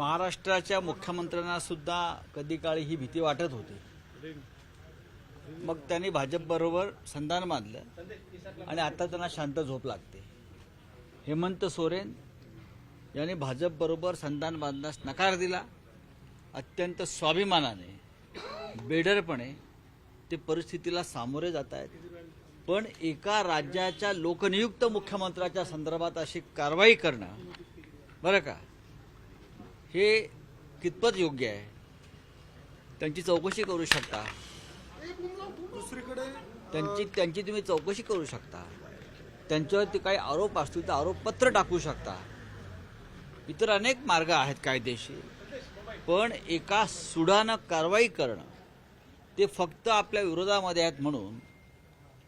महाराष्ट्राच्या मुख्यमंत्र्यांना सुद्धा कधी काळी ही भीती वाटत होती. मग त्यांनी भाजपबरोबर संधान मानलं आणि आता त्यांना शांत झोप लागते. हेमंत सोरेन यांनी भाजपबरोबर संधान बांधण्यास नकार दिला. अत्यंत स्वाभिमानाने बेडरपणे ते परिस्थितीला सामोरे जात आहेत. पण एका राज्याच्या लोकनियुक्त मुख्यमंत्र्याच्या संदर्भात अशी कारवाई करणं बरं का? हे कितपत योग्य आहे? त्यांची चौकशी करू शकता. दुसरीकडे त्यांची त्यांची तुम्ही चौकशी करू शकता. त्यांच्यावरती काही आरोप असतील तर आरोपपत्र टाकू शकता. इतर अनेक मार्ग आहेत कायदेशीर. पण एका सुडानं कारवाई करणं ते फक्त आपल्या विरोधामध्ये आहेत म्हणून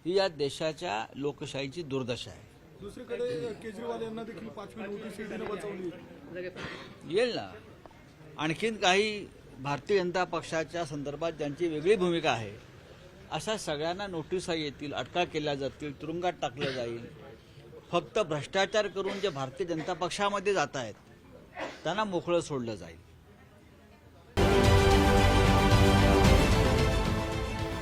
ही या देशाच्या लोकशाहीची दुर्दशा आहे. दुसरीकडे केजरीवाल यांना देखील पाचवी नोटीस ईडीनं बचावली येईल ना. आणखीन काही भारतीय जनता पक्षाच्या संदर्भात ज्यांची वेगळी भूमिका आहे अशा सगळ्यांना नोटिसा येतील अटका केल्या जातील तुरुंगात टाकलं जाईल. फक्त भ्रष्टाचार करून जे भारतीय जनता पक्षामध्ये जात आहेत त्यांना मोकळं सोडलं जाईल.